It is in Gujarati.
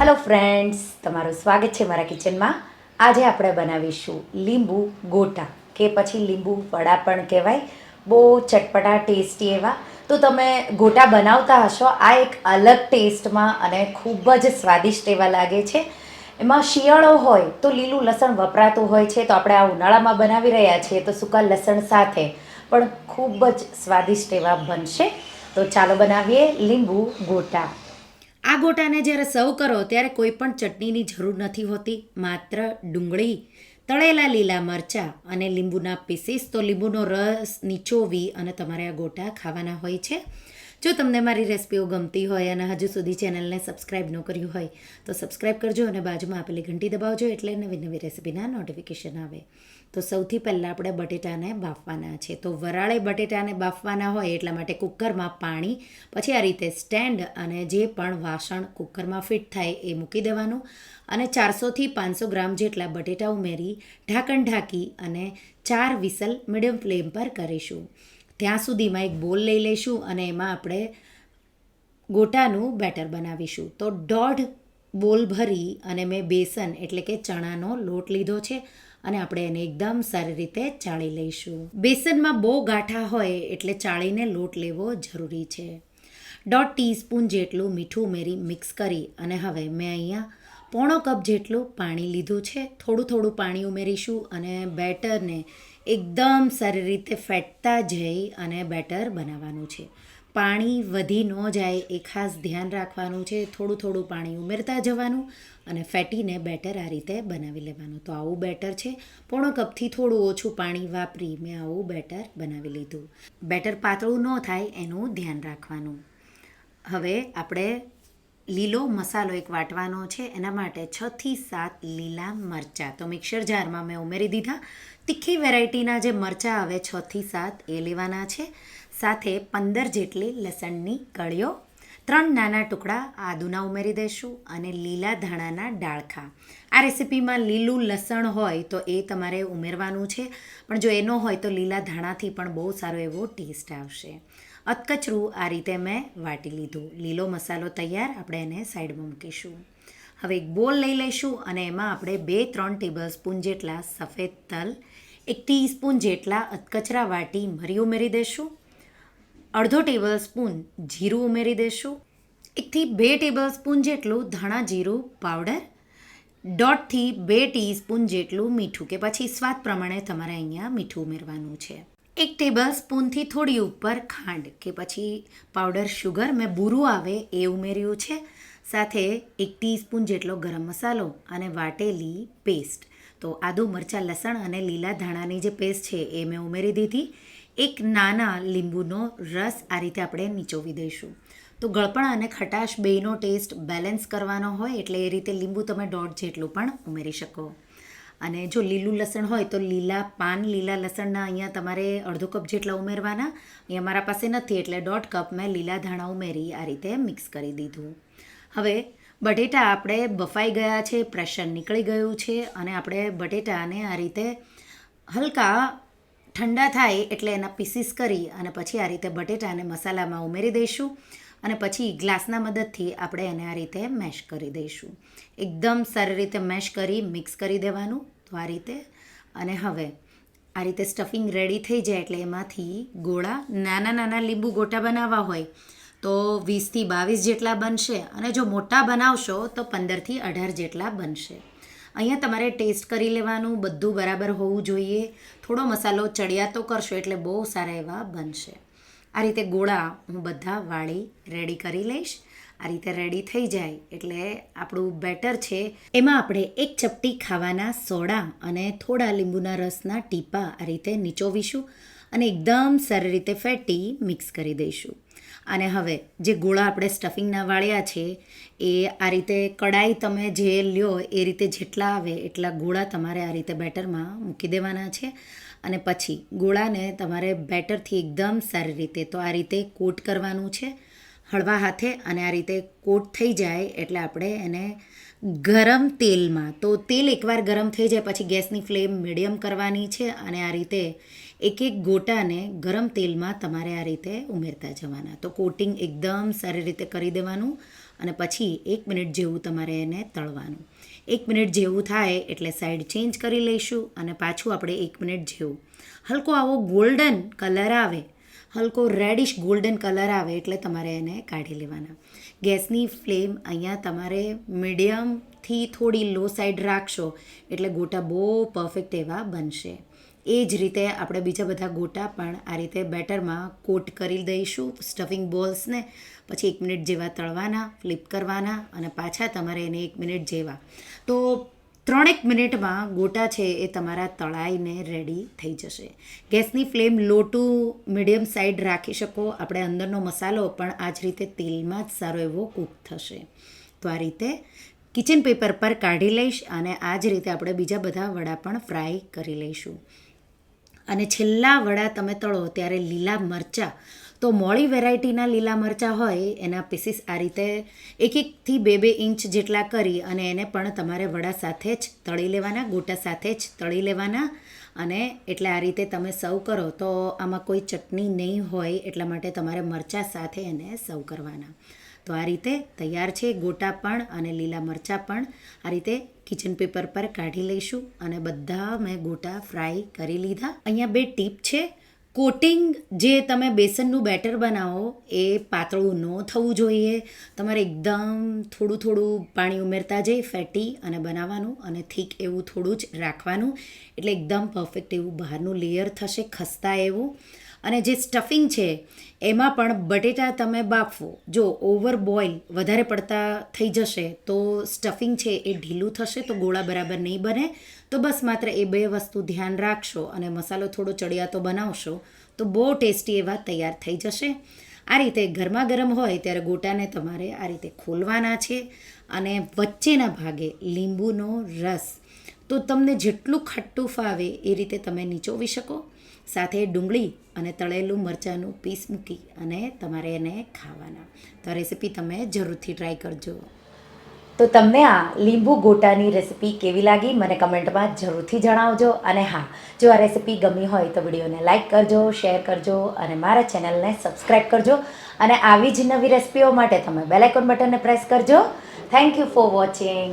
હેલો ફ્રેન્ડ્સ તમારું સ્વાગત છે મારા કિચનમાં આજે આપણે બનાવીશું લીંબુ ગોટા, કે પછી લીંબુ વડા પણ કહેવાય. બહુ ચટપટા, ટેસ્ટી એવા. તો તમે ગોટા બનાવતા હશો, આ એક અલગ ટેસ્ટમાં અને ખૂબ જ સ્વાદિષ્ટ એવા લાગે છે. એમાં શિયાળો હોય તો લીલું લસણ વપરાતું હોય છે, તો આપણે આ ઉનાળામાં બનાવી રહ્યા છીએ, તો સૂકા લસણ સાથે. પણ ખૂબ જ સ્વાદિષ્ટ એવા બનશે. તો ચાલો બનાવીએ લીંબુ ગોટા. આ ગોટાને જ્યારે સર્વ કરો ત્યારે કોઈ પણ ચટણીની જરૂર નથી હોતી. માત્ર ડુંગળી, તળેલા લીલા મરચાં અને લીંબુના પીસીસ તો લીંબુનો રસ નીચોવી અને તમારે આ ગોટા ખાવાના હોય છે. જો તમને મારી રેસિપીઓ ગમતી હોય અને હજુ સુધી ચેનલને સબસ્ક્રાઈબ ન કર્યું હોય, તો સબસ્ક્રાઈબ કરજો અને બાજુમાં આપેલી ઘંટી દબાવજો એટલે નવી નવી રેસિપીના નોટિફિકેશન આવે. તો સૌથી પહેલાં આપણે બટેટાને બાફવાના છે. તો વરાળે બટેટાને બાફવાના હોય એટલા માટે કુકરમાં પાણી, પછી આ રીતે સ્ટેન્ડ અને જે પણ વાસણ કુકરમાં ફિટ થાય એ મૂકી દેવાનું. અને ચારસોથી પાંચસો ગ્રામ જેટલા બટેટા ઉમેરી, ઢાંકણ ઢાંકી અને ચાર વિસલ મીડિયમ ફ્લેમ પર કરીશું. ત્યાં સુધીમાં એક બોલ લઈ લઈશું અને એમાં આપણે ગોટાનું બેટર બનાવીશું. તો દોઢ બોલ ભરી અને મેં બેસન એટલે કે ચણાનો લોટ લીધો છે. અને આપણે એને એકદમ સારી રીતે ચાળી લઈશું. બેસનમાં બહુ ગાંઠા હોય એટલે ચાળીને લોટ લેવો જરૂરી છે. દોઢ ટીસ્પૂન જેટલું મીઠું ઉમેરી મિક્સ કરી અને હવે મેં અહીંયા પોણો કપ જેટલું પાણી લીધું છે. થોડું થોડું પાણી ઉમેરીશું અને બેટરને એકદમ સારી રીતે ફેટતા જઈ અને બેટર બનાવવાનું છે. પાણી વધી ન જાય એ ખાસ ધ્યાન રાખવાનું છે. થોડું થોડું પાણી ઉમેરતા જવાનું અને ફેટીને બેટર આ રીતે બનાવી લેવાનું. તો આવું બેટર છે. પોણો કપથી થોડું ઓછું પાણી વાપરી મેં આવું બેટર બનાવી લીધું. બેટર પાતળું ન થાય એનું ધ્યાન રાખવાનું. હવે આપણે લીલો મસાલો એક વાટવાનો છે. એના માટે છથી સાત લીલા મરચાં. તો મિક્સર જારમાં મેં ઉમેરી દીધા. તીખી વેરાયટીના જે મરચાં આવે છથી સાત એ લેવાના છે. સાથે પંદર જેટલી લસણની કળીઓ, ત્રણ નાના ટુકડા આદુના ઉમેરી દઈશું અને લીલા ધાણાના ડાળખા. આ રેસિપીમાં લીલું લસણ હોય તો એ તમારે ઉમેરવાનું છે, પણ જો એનો હોય તો લીલા ધાણાથી પણ બહુ સારો એવો ટેસ્ટ આવશે. અતકચરું આ રીતે મેં વાટી લીધું. લીલો મસાલો તૈયાર, આપણે એને સાઈડમાં મૂકીશું. હવે એક બોલ લઈ લઈશું અને એમાં આપણે બે, ત્રણ ટેબલ સ્પૂન જેટલા સફેદ તલ, એક ટીસ્પૂન જેટલા અધકચરા વાટી મરી ઉમેરી દઈશું. અડધો ટેબલ સ્પૂન જીરું ઉમેરી દઈશું એકથી બે ટેબલ સ્પૂન જેટલું ધાણા જીરું પાવડર દોઢથી બે ટીસ્પૂન જેટલું મીઠું કે પછી સ્વાદ પ્રમાણે તમારે અહીંયા મીઠું ઉમેરવાનું છે. એક ટેબલ સ્પૂનથી થોડી ઉપર ખાંડ કે પછી પાવડર શુગર મેં બુરું આવે એ ઉમેર્યું છે. સાથે એક ટીસ્પૂન જેટલો ગરમ મસાલો અને વાટેલી પેસ્ટ તો આદુ, મરચાં, લસણ અને લીલા ધાણાની જે પેસ્ટ છે એ મેં ઉમેરી દીધી. એક નાના લીંબુનો રસ આ રીતે આપણે નીચોવી દઈશું. તો ગળપણ અને ખટાશ બેયનો ટેસ્ટ બેલેન્સ કરવાનો હોય એટલે એ રીતે લીંબુ તમે દોઢ જેટલું પણ ઉમેરી શકો. અને જો લીલું લસણ હોય તો લીલા પાન, લીલા લસણના અહીંયા તમારે અડધો કપ જેટલા ઉમેરવાના. અહીંયા મારા પાસે નથી એટલે દોઢ કપ મેં લીલા ધાણા ઉમેરી આ રીતે મિક્સ કરી દીધું. હવે બટેટા આપણે બફાઈ ગયા છે પ્રેશર નીકળી ગયું છે અને આપણે બટેટાને આ રીતે હલકા ઠંડા થાય એટલે એના પીસીસ કરી અને પછી આ રીતે બટેટાને મસાલામાં ઉમેરી દઈશું અને પછી ગ્લાસના મદદથી આપણે એને આ રીતે મેશ કરી દઈશું. એકદમ સારી રીતે મેશ કરી, મિક્સ કરી દેવાનું તો આ રીતે. અને હવે આ રીતે સ્ટફિંગ રેડી થઈ જાય એટલે એમાંથી ગોળા નાના નાના લીંબુ ગોટા બનાવવા હોય તો વીસથી બાવીસ જેટલા બનશે અને જો મોટા બનાવશો તો પંદરથી અઢાર જેટલા બનશે. અહીંયા તમારે ટેસ્ટ કરી લેવાનું, બધું બરાબર હોવું જોઈએ. થોડો મસાલો ચડિયાતો કરશો એટલે બહુ સારા એવા બનશે. આ રીતે ગોળા હું બધા વાળી રેડી કરી લઈશ. આ રીતે રેડી થઈ જાય એટલે આપણું બેટર છે. એમાં આપણે એક ચપટી ખાવાના સોડા અને થોડા લીંબુના રસના ટીપા આ રીતે નીચોવીશું અને એકદમ સારી રીતે ફેટી મિક્સ કરી દઈશું. અને હવે જે ગોળા આપણે સ્ટફિંગના વાળ્યા છે, એ આ રીતે કડાઈ તમે જે લ્યો, એ રીતે જેટલા આવે એટલા ગોળા તમારે આ રીતે બેટરમાં મૂકી દેવાના છે. અને પછી ગોળાને તમારે બેટરથી એકદમ સારી રીતે તો આ રીતે કોટ કરવાનું છે, હળવા હાથે અને આ રીતે કોટ થઈ જાય એટલે આપણે એને ગરમ તેલમાં તો તેલ એકવાર ગરમ થઈ જાય પછી ગેસની ફ્લેમ મીડિયમ કરવાની છે અને આ રીતે એક એક ગોટાને ગરમ તેલમાં તમારે આ રીતે ઉમેરતા જવાના. તો કોટિંગ એકદમ સારી રીતે કરી દેવાનું અને પછી એક મિનિટ જેવું તમારે એને તળવાનું. એક મિનિટ જેવું થાય એટલે સાઈડ ચેન્જ કરી લઈશું અને પાછું આપણે એક મિનિટ જેવું. હલકો આવો ગોલ્ડન કલર આવે. હલકો રેડિશ ગોલ્ડન કલર આવે એટલે તમારે એને કાઢી લેવાના. ગેસની ફ્લેમ અહીંયા તમારે મીડિયમથી થોડી લો સાઈડ રાખશો એટલે ગોટા બહુ પરફેક્ટ એવા બનશે. એ જ રીતે આપણે બીજા બધા ગોટા પણ આ રીતે બેટરમાં કોટ કરી દઈશું સ્ટફિંગ બોલ્સને પછી એક મિનિટ જેવા તળવાના ફ્લિપ કરવાના અને પાછા તમારે એને એક મિનિટ જેવા. તો ત્રણેક મિનિટમાં ગોટા છે એ તમારા તળાઈને રેડી થઈ જશે. ગેસની flame low to medium side રાખી શકો. આપણે અંદરનો મસાલો પણ આ જ રીતે તેલમાં જ સારો એવો કૂક થશે. તો આ રીતે કિચન પેપર પર કાઢી લઈશ અને આ જ રીતે આપણે બીજા બધા વડા પણ ફ્રાય કરી લઈશું. અને છેલ્લા વડા તમે તળો ત્યારે લીલા મરચાં. તો મોળી વેરાયટીના લીલા મરચાં હોય, એના પીસીસ આ રીતે એક એકથી બે બે ઇંચ જેટલા કરી અને એને પણ તમારે વડા સાથે જ તળી લેવાના, ગોટા સાથે જ તળી લેવાના અને એટલે આ રીતે તમે સર્વ કરો. તો આમાં કોઈ ચટણી નહીં હોય, એટલા માટે તમારે મરચાં સાથે એને સર્વ કરવાના. તો આ રીતે તૈયાર છે ગોટા પણ અને લીલા મરચાં પણ. આ રીતે કિચન પેપર પર કાઢી લઈશું અને બધા મેં ગોટા ફ્રાય કરી લીધા. અહીંયા બે ટીપ છે. કોટિંગ જે તમે બેસનનું બેટર બનાવો એ પાતળું ન થવું જોઈએ. તમારે એકદમ થોડું થોડું પાણી ઉમેરતા જઈ ફેટી અને બનાવવાનું અને થીક એવું થોડું જ રાખવાનું. એટલે એકદમ પરફેક્ટ એવું બહારનું લેયર થશે, ખસ્તા એવું. અને જે સ્ટફિંગ છે, એમાં પણ બટેટા તમે બાફવો જો ઓવર બોઇલ વધારે પડતા થઈ જશે, તો સ્ટફિંગ છે એ ઢીલું થશે, તો ગોળા બરાબર નહીં બને. તો બસ માત્ર એ બે વસ્તુ ધ્યાન રાખશો અને મસાલો થોડો ચડિયાતો બનાવશો, તો બહુ ટેસ્ટી એવા તૈયાર થઈ જશે. આ રીતે ગરમા ગરમ હોય ત્યારે ગોટાને તમારે આ રીતે ખોલવાના છે અને વચ્ચેના ભાગે લીંબુનો રસ. તો તમને જેટલું ખટ્ટું ફાવે એ રીતે તમે નીચોવી શકો. સાથે ડુંગળી અને તળેલું મરચાંનું પીસ મૂકી અને તમારે એને ખાવાના. તો આ રેસીપી તમે જરૂરથી ટ્રાય કરજો. તો તમને આ લીંબુ ગોટાની રેસીપી કેવી લાગી મને કમેન્ટમાં જરૂરથી જણાવજો. અને હા, જો આ રેસીપી ગમી હોય તો વિડીયોને લાઇક કરજો શેર કરજો અને મારા ચેનલને સબસ્ક્રાઈબ કરજો. અને આવી જ નવી રેસીપીઓ માટે તમે બેલાઇકોન બટનને પ્રેસ કરજો. Thank you for watching